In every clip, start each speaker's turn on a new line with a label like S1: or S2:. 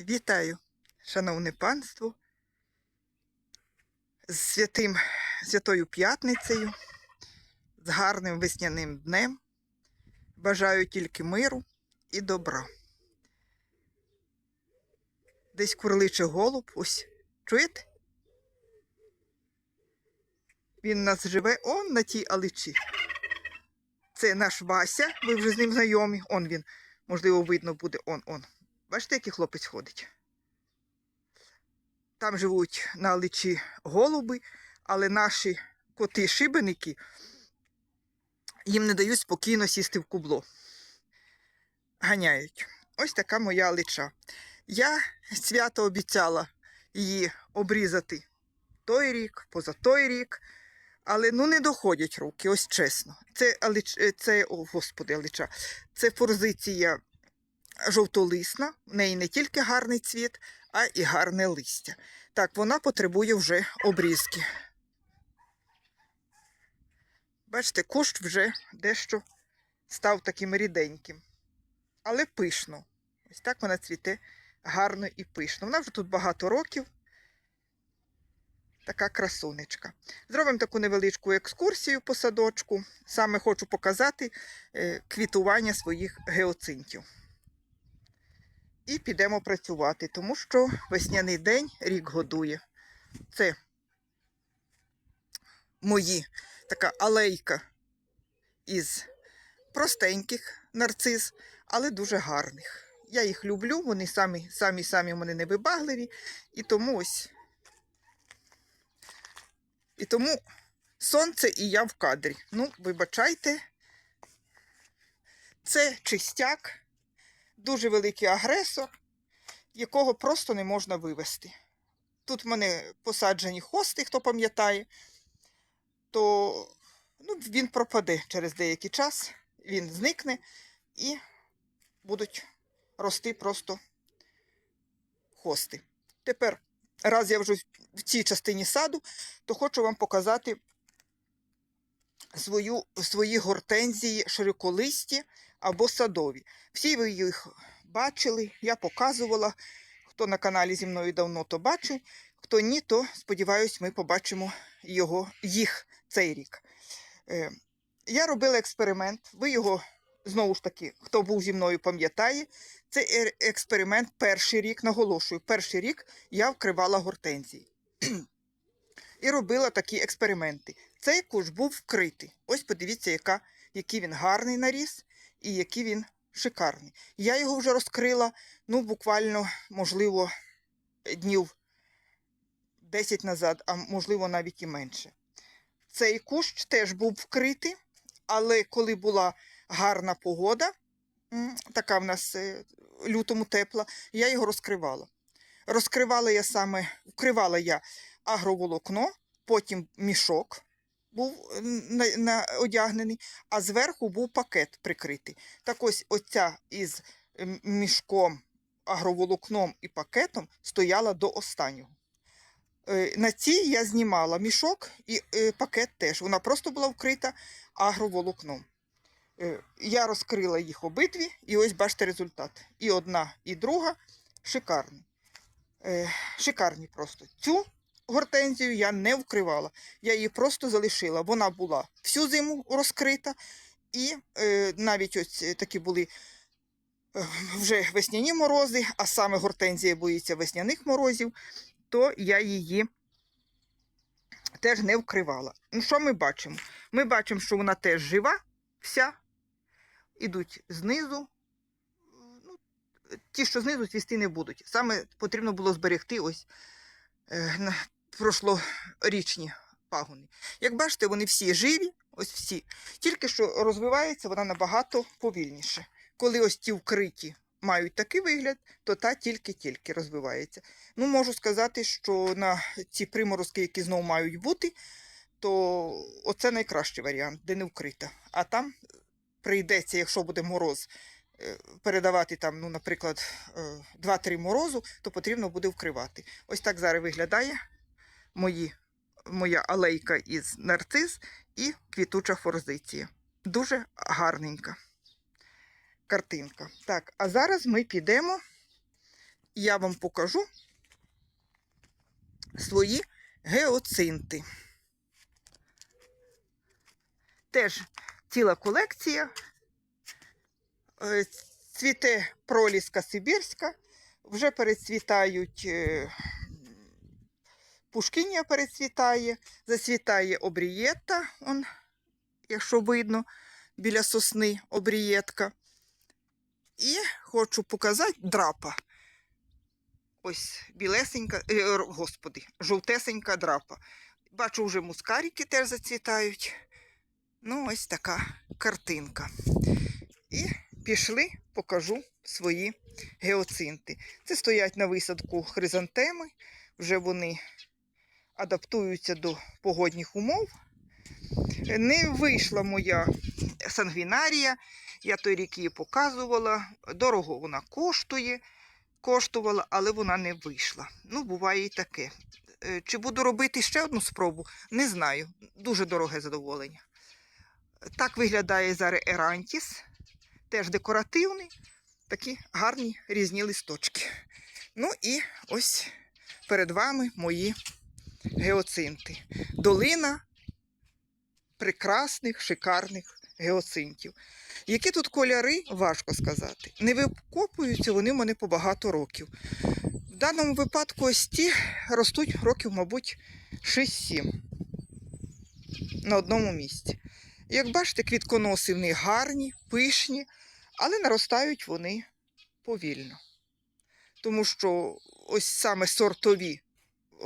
S1: Вітаю, шановне панство, з святим, святою п'ятницею, з гарним весняним днем. Бажаю тільки миру і добра. Десь курличе голуб, ось чуєте? Він нас живе он на тій аличі. Це наш Вася, ви вже з ним знайомі. Он він, можливо, видно буде он он. Бачите, який хлопець ходить? Там живуть на аличі голуби, але наші коти-шибеники їм не дають спокійно сісти в кубло. Ганяють. Ось така моя алича. Я свято обіцяла її обрізати той рік, поза той рік. Але ну не доходять руки, ось чесно. Це, це о, господи, алича. Це форзиція жовтолисна, в неї не тільки гарний цвіт, а і гарне листя. Так, вона потребує вже обрізки. Бачите, кущ вже дещо став таким ріденьким, але пишно. Ось так вона цвіте гарно і пишно. Вона вже тут багато років. Така красунечка. Зробимо таку невеличку екскурсію по садочку. Саме хочу показати е, квітування своїх геоцинтів. І підемо працювати, тому що весняний день рік годує. Це мої така алейка із простеньких нарцис, але дуже гарних. Я їх люблю, вони самі самі самі в мене невибагливі, і тому ось. І тому сонце і я в кадрі. Ну, вибачайте, це чистяк, дуже великий агресор, якого просто не можна вивести. Тут в мене посаджені хости, хто пам'ятає, то ну, він пропаде через деякий час, він зникне і будуть рости просто хости. Тепер, раз я вже в цій частині саду, то хочу вам показати свою, свої гортензії широколисті або садові. Всі ви їх бачили, я показувала. Хто на каналі зі мною давно, то бачив. Хто ні, то сподіваюсь, ми побачимо його, їх цей рік. Е, я робила експеримент. Ви його знову ж таки, хто був зі мною, пам'ятає. Це е- експеримент перший рік, наголошую, перший рік я вкривала гортензії. І робила такі експерименти. Цей куш був вкритий. Ось подивіться, яка, який він гарний наріс і який він шикарний. Я його вже розкрила, ну, буквально, можливо, днів 10 назад, а можливо, навіть і менше. Цей кущ теж був вкритий, але коли була гарна погода, така в нас е, лютому тепла, я його розкривала. Розкривала я саме, вкривала я агроволокно, потім мішок був на, на, одягнений, а зверху був пакет прикритий. Так ось оця із мішком, агроволокном і пакетом стояла до останнього. Е, На цій я знімала мішок і е, пакет теж. Вона просто була вкрита агроволокном. Е, Я розкрила їх обидві, і ось бачите результат. І одна, і друга шикарні. Шикарні просто. Цю гортензію я не вкривала. Я її просто залишила. Вона була всю зиму розкрита, і е, навіть ось такі були е, вже весняні морози, а саме гортензія боїться весняних морозів, то я її теж не вкривала. Ну, що ми бачимо? Ми бачимо, що вона теж жива, вся, ідуть знизу. Ну, ті, що знизу, цвісти не будуть. Саме потрібно було зберегти ось е, прошлорічні пагони. Як бачите, вони всі живі, ось всі. Тільки що розвивається вона набагато повільніше. Коли ось ті вкриті мають такий вигляд, то та тільки-тільки розвивається. Ну, можу сказати, що на ці приморозки, які знову мають бути, то оце найкращий варіант, де не вкрита. А там прийдеться, якщо буде мороз, е, передавати там, ну, наприклад, е, 2-3 морозу, то потрібно буде вкривати. Ось так зараз виглядає мої, моя алейка із нарцис і квітуча форзиція. Дуже гарненька картинка. Так, а зараз ми підемо я вам покажу свої геоцинти. Теж ціла колекція. Е, Цвіте проліска сибірська, вже перецвітають пушкінія перецвітає, зацвітає обрієта, он, якщо видно, біля сосни обрієтка. І хочу показати драпа. Ось білесенька, е, господи, жовтесенька драпа. Бачу, вже мускарики теж зацвітають. Ну, ось така картинка. І пішли, покажу свої геоцинти. Це стоять на висадку хризантеми. Вже вони адаптуються до погодних умов. Не вийшла моя сангвінарія. Я той рік її показувала. Дорого вона коштує, коштувала, але вона не вийшла. Ну, буває і таке. Е, Чи буду робити ще одну спробу? Не знаю. Дуже дороге задоволення. Так виглядає зараз Ерантіс. Теж декоративний. Такі гарні різні листочки. Ну і ось перед вами мої геоцинти. Долина прекрасних, шикарних геоцинтів. Які тут кольори, важко сказати. Не викопуються вони в мене по багато років. В даному випадку ось ті ростуть років, мабуть, 6-7 на одному місці. Як бачите, квітконоси в них гарні, пишні, але наростають вони повільно. Тому що ось саме сортові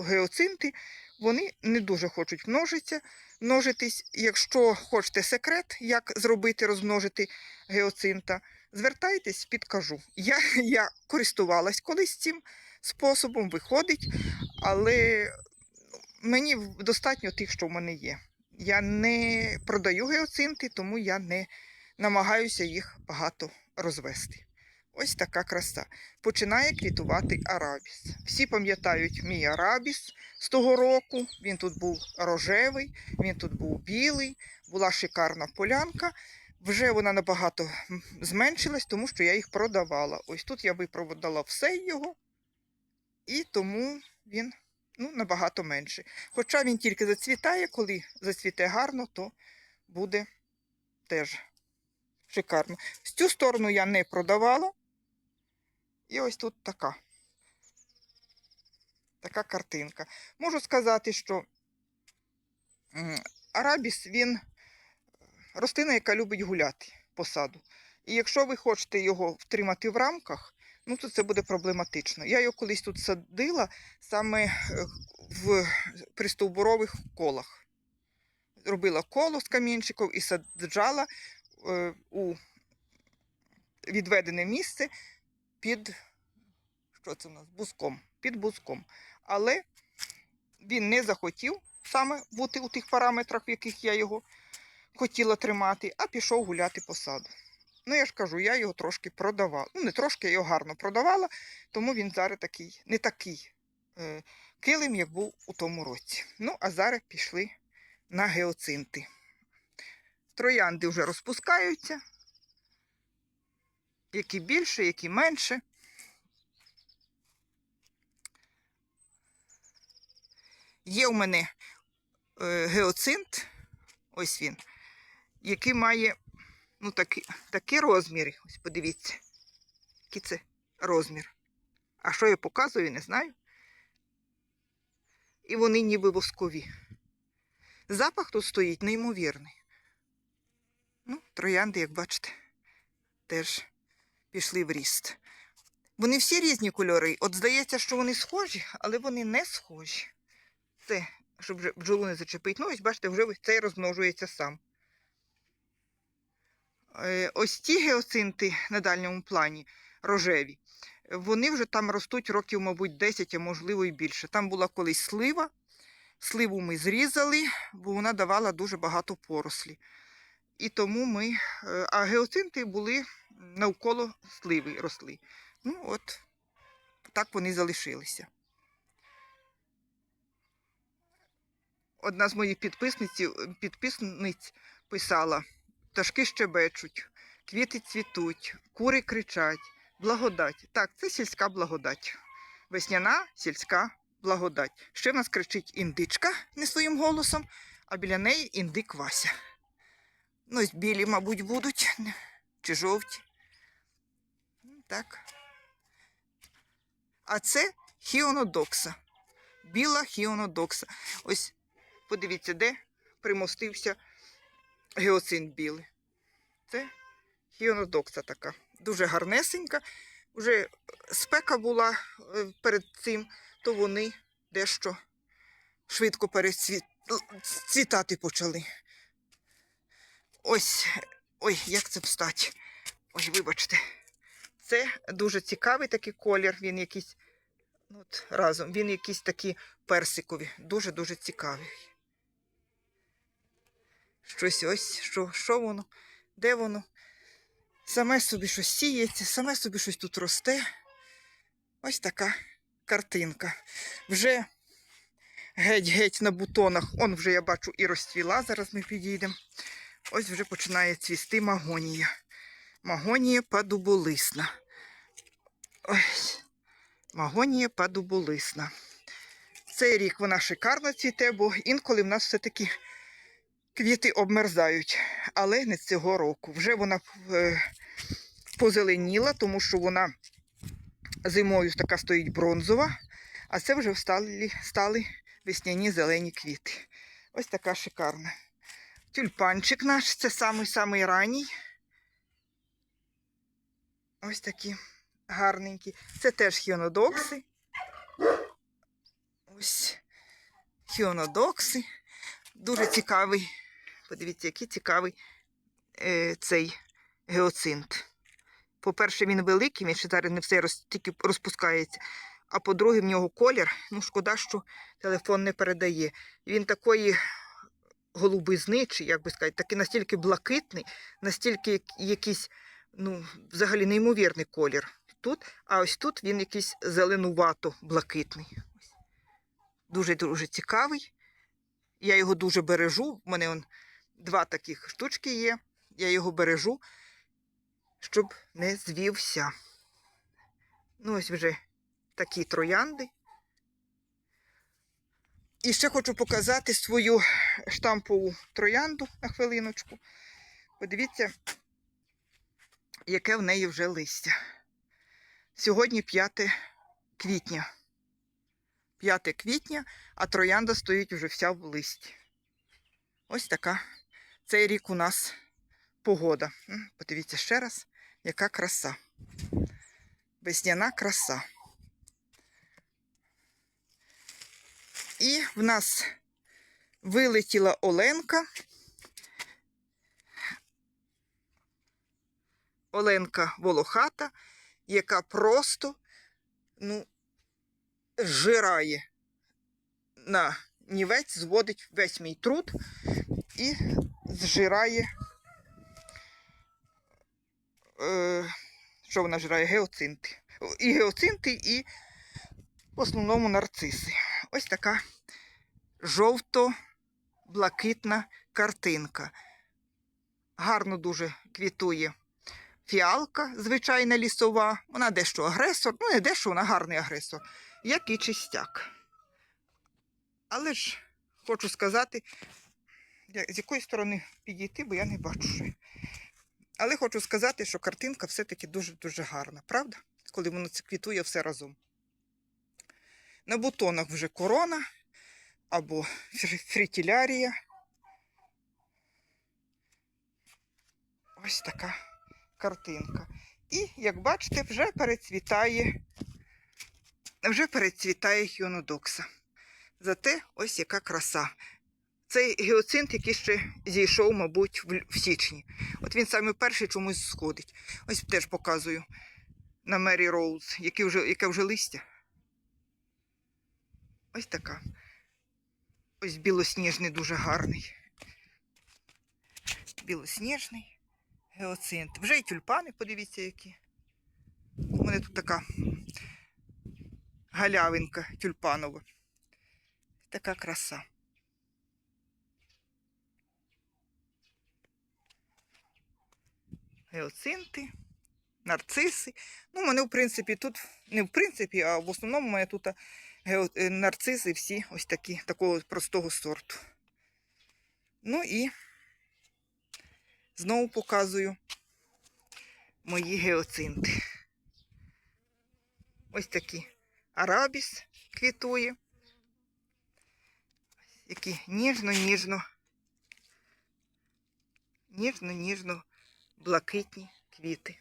S1: геоцинти, вони не дуже хочуть множитися, множитись. Якщо хочете секрет, як зробити, розмножити геоцинта, звертайтесь, підкажу. Я, я користувалась колись цим способом, виходить, але мені достатньо тих, що в мене є. Я не продаю геоцинти, тому я не намагаюся їх багато розвести. Ось така краса. Починає квітувати арабіс. Всі пам'ятають мій арабіс з того року. Він тут був рожевий, він тут був білий, була шикарна полянка. Вже вона набагато зменшилась, тому що я їх продавала. Ось тут я випродала все його, і тому він ну, набагато менше. Хоча він тільки зацвітає, коли зацвіте гарно, то буде теж шикарно. З цю сторону я не продавала. І ось тут така. Така картинка. Можу сказати, що арабіс він рослина, яка любить гуляти по саду. І якщо ви хочете його втримати в рамках, ну то це буде проблематично. Я його колись тут садила саме е, в пристовбурових колах. Робила коло з камінчиків і саджала е, у відведене місце під що це у нас? Бузком. Під бузком. Але він не захотів саме бути у тих параметрах, в яких я його хотіла тримати, а пішов гуляти по саду. Ну, я ж кажу, я його трошки продавала. Ну, не трошки, я його гарно продавала, тому він зараз такий, не такий е, килим, як був у тому році. Ну, а зараз пішли на геоцинти. Троянди вже розпускаються. Які більше, які менше. Є у мене е, геоцинт, ось він, який має ну, такі, такі розміри. Ось подивіться, який це розмір. А що я показую, не знаю. І вони ніби воскові. Запах тут стоїть неймовірний. Ну, троянди, як бачите, теж пішли в ріст. Вони всі різні кольори. От здається, що вони схожі, але вони не схожі. Це, щоб бджолу не зачепити. Ну, ось бачите, вже ось цей розмножується сам. Е, Ось ті геоцинти на дальньому плані рожеві. Вони вже там ростуть років, мабуть, 10, а можливо і більше. Там була колись слива. Сливу ми зрізали, бо вона давала дуже багато порослі. І тому ми. е, А геоцинти були навколо сливи росли. Ну, от так вони залишилися. Одна з моїх підписниць, підписниць писала: пташки щебечуть, квіти цвітуть, кури кричать, Благодать. Так, це сільська благодать. Весняна сільська благодать. Ще в нас кричить індичка не своїм голосом, а біля неї індик Вася. Ну, білі, мабуть, будуть, чи жовті. Ну, Так. А це хіонодокса. Біла хіонодокса. Ось подивіться, де примостився геоцин білий. Це хіонодокса така. Дуже гарнесенька. Уже спека була е, перед цим, то вони дещо швидко перецвітати почали. Ось, ой, як це встать. Ой, вибачте. Це дуже цікавий такий колір. Він якийсь ну, от, разом, він якийсь такий персиковий. Дуже-дуже цікавий. Щось ось, що, що воно, де воно? Саме собі щось сіється, саме собі щось тут росте. Ось така картинка. Вже геть-геть на бутонах. Он вже я бачу і розцвіла. Зараз ми підійдемо. Ось вже починає цвісти магонія. Магонія падуболисна. Ось. Магонія падуболисна. Цей рік вона шикарно цвіте, бо інколи в нас все-таки квіти обмерзають. Але не цього року. Вже вона е, позеленіла, тому що вона зимою така стоїть бронзова, а це вже стали, стали весняні зелені квіти. Ось така шикарна. Тюльпанчик наш, це самий-самий ранній. Ось такі гарненькі. Це теж хіонодокси. Ось хіонодокси. Дуже цікавий. Подивіться, який цікавий е, цей геоцинт. По-перше, він великий, він ще зараз не все роз, тільки розпускається. А по-друге, в нього колір. Ну, шкода, що телефон не передає. Він такої голубизни, чи як би сказати, такий настільки блакитний, настільки якийсь, ну, взагалі неймовірний колір. Тут, а ось тут він якийсь зеленувато-блакитний. Дуже-дуже цікавий. Я його дуже бережу. У мене он два таких штучки є. Я його бережу, щоб не звівся. Ну, ось вже такі троянди. І ще хочу показати свою штампову троянду на хвилиночку. Подивіться, яке в неї вже листя. Сьогодні 5 квітня. 5 квітня, а троянда стоїть вже вся в листі. Ось така. Цей рік у нас погода. Подивіться ще раз, яка краса. Весняна краса. І в нас вилетіла Оленка. Оленка волохата, яка просто ну, зжирає на нівець, зводить весь мій труд і зжирає. Е, що вона жирає? Геоцинти. І геоцинти, і в основному нарциси. Ось така жовто-блакитна картинка. Гарно дуже квітує фіалка, звичайна лісова. Вона дещо агресор, ну не дещо, вона гарний агресор, як і чистяк. Але ж хочу сказати, з якої сторони підійти, бо я не бачу. Що. Але хочу сказати, що картинка все-таки дуже-дуже гарна, правда? Коли воно це квітує все разом. На бутонах вже корона або фр- фритілярія. Ось така картинка. І, як бачите, вже перецвітає, вже перецвітає хіонодокса. Зате ось яка краса. Цей геоцинт, який ще зійшов, мабуть, в, в січні. От він саме перший чомусь сходить. Ось теж показую на Мері Роуз, яке вже, яке вже листя. Ось така. Ось білосніжний дуже гарний. Білосніжний геоцинт. Вже й тюльпани, подивіться, які. У мене тут така галявинка тюльпанова. Така краса. Геоцинти нарциси. Ну, у мене, в принципі, тут, не в принципі, а в основному у мене тут гео- е, всі ось такі, такого простого сорту. Ну і знову показую мої геоцинти. Ось такі арабіс квітує. Які ніжно-ніжно, ніжно-ніжно блакитні квіти.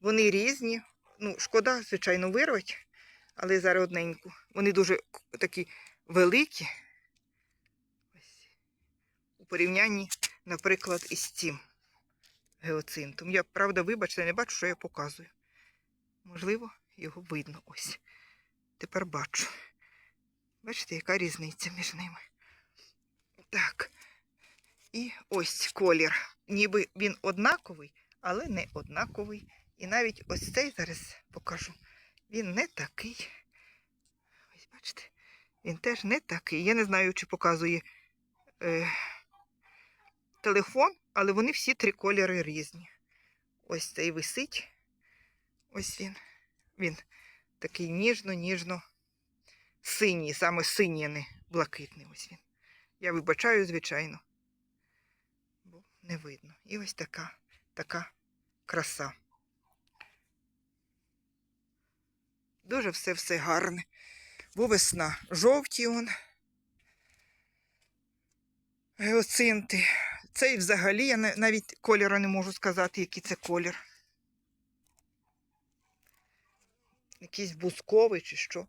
S1: Вони різні. Ну, шкода, звичайно, вирвати, але зараз одненьку. Вони дуже такі великі. У порівнянні, наприклад, із цим геоцинтом. Я, правда, вибачте, не бачу, що я показую. Можливо, його видно ось. Тепер бачу. Бачите, яка різниця між ними. Так. І ось колір. Ніби він однаковий, але не однаковий. І навіть ось цей зараз покажу. Він не такий. Ось бачите, він теж не такий. Я не знаю, чи показує е, телефон, але вони всі три кольори різні. Ось цей висить. Ось він. Він такий ніжно-ніжно синій, саме синій, а не блакитний. Ось він. Я вибачаю, звичайно, бо не видно. І ось така, така краса. Дуже все-все гарне. Бо весна. Жовті он. Геоцинти. Цей взагалі я навіть кольору не можу сказати, який це колір. Якийсь бусковий чи що.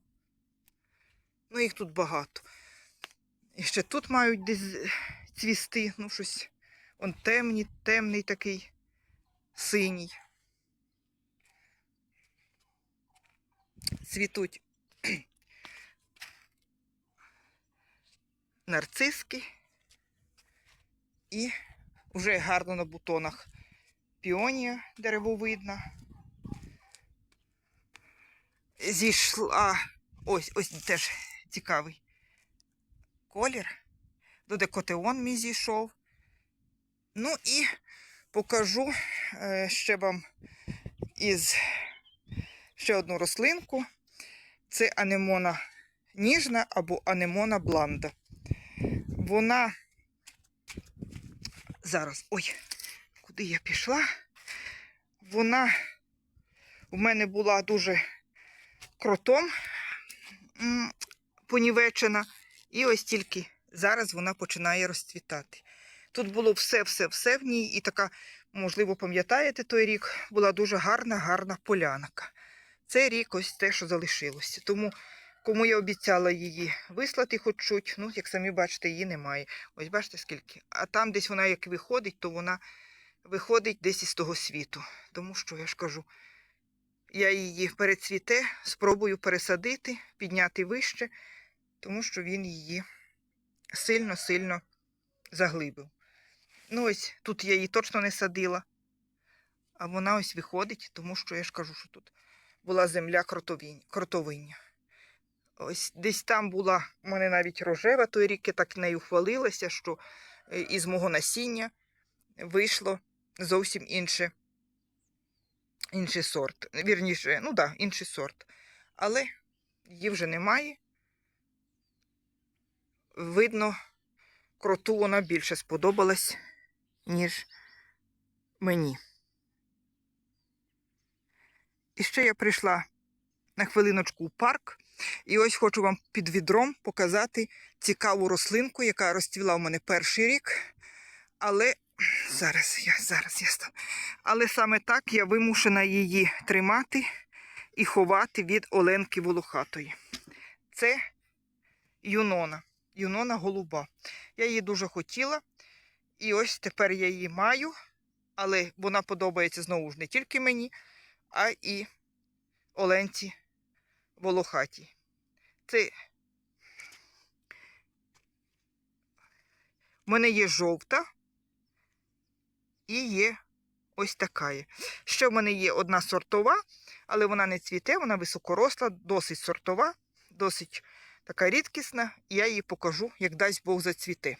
S1: Ну, їх тут багато. І ще тут мають десь цвісти, ну щось. Он темний, темний такий, синій. Цвітуть нарциски. І вже гарно на бутонах піонія деревовидна. Зійшла ось ось теж цікавий колір. Додекотеон мій зійшов. Ну і покажу е, ще вам із ще одну рослинку. Це анемона ніжна або анемона бланда. Вона зараз, ой, куди я пішла? Вона у мене була дуже кротом понівечена. І ось тільки зараз вона починає розцвітати. Тут було все-все-все в ній, і така, можливо, пам'ятаєте, той рік була дуже гарна, гарна полянка. Цей рік ось те, що залишилося. Тому кому я обіцяла її вислати хоч ну, як самі бачите, її немає. Ось бачите скільки. А там десь вона як виходить, то вона виходить десь із того світу. Тому що я ж кажу, я її перецвіте, спробую пересадити, підняти вище, тому що він її сильно-сильно заглибив. Ну, ось тут я її точно не садила, а вона ось виходить, тому що я ж кажу, що тут була земля кротовиння. Ось десь там була у мене навіть рожева той рік, я так нею хвалилася, що е, із мого насіння вийшло зовсім інше, інший сорт. Вірніше, ну так, да, інший сорт. Але її вже немає. Видно, кроту вона більше сподобалась, ніж мені. І ще я прийшла на хвилиночку у парк. І ось хочу вам під відром показати цікаву рослинку, яка розцвіла у мене перший рік. Але зараз я зараз я стану. Але саме так я вимушена її тримати і ховати від Оленки Волохатої. Це юнона. Юнона голуба. Я її дуже хотіла. І ось тепер я її маю. Але вона подобається знову ж не тільки мені, а і Оленці Волохатій. Це в мене є жовта і є ось така. Ще в мене є одна сортова, але вона не цвіте, вона високоросла, досить сортова, досить така рідкісна. І я її покажу, як дасть Бог зацвіте.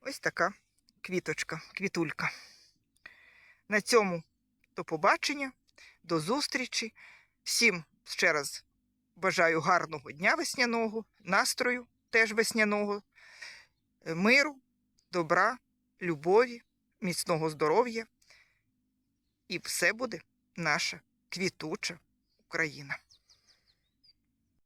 S1: Ось така квіточка, квітулька. На цьому До побачення, до зустрічі. Всім ще раз бажаю гарного дня весняного, настрою теж весняного, миру, добра, любові, міцного здоров'я. І все буде наша квітуча Україна.